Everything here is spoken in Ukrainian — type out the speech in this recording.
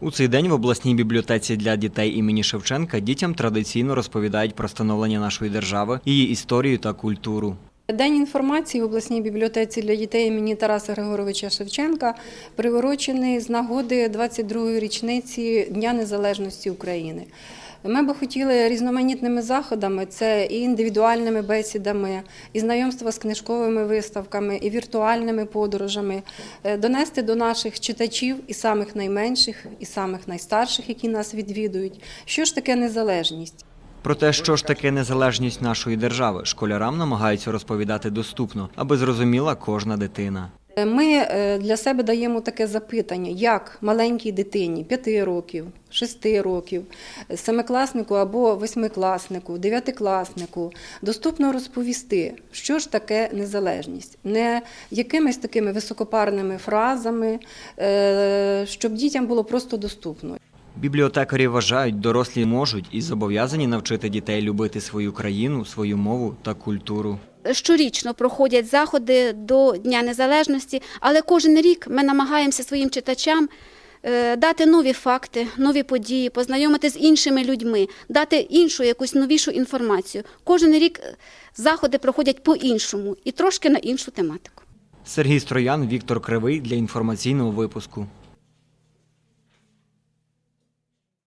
У цей день в обласній бібліотеці для дітей імені Шевченка дітям традиційно розповідають про становлення нашої держави, її історію та культуру. День інформації в обласній бібліотеці для дітей імені Тараса Григоровича Шевченка приурочений з нагоди 22-ї річниці Дня Незалежності України. Ми би хотіли різноманітними заходами, це і індивідуальними бесідами, і знайомства з книжковими виставками, і віртуальними подорожами, е, донести до наших читачів і самих найменших, і самих найстарших, які нас відвідують, що ж таке незалежність. Про те, що ж таке незалежність нашої держави, школярам намагаються розповідати доступно, аби зрозуміла кожна дитина. Ми е, для себе даємо таке запитання, як маленькій дитині 5 років, 6 років, семикласнику або восьмикласнику, дев'ятикласнику доступно розповісти, що ж таке незалежність, не якимись такими високопарними фразами, е, щоб дітям було просто доступно. Бібліотекарі вважають, дорослі можуть і зобов'язані навчити дітей любити свою країну, свою мову та культуру. Щорічно проходять заходи до Дня Незалежності, але кожен рік ми намагаємося своїм читачам е, дати нові факти, нові події, познайомити з іншими людьми, дати іншу якусь новішу інформацію. Кожен рік е, заходи проходять по-іншому і трошки на іншу тематику. Сергій Строян, Віктор Кривий для інформаційного випуску.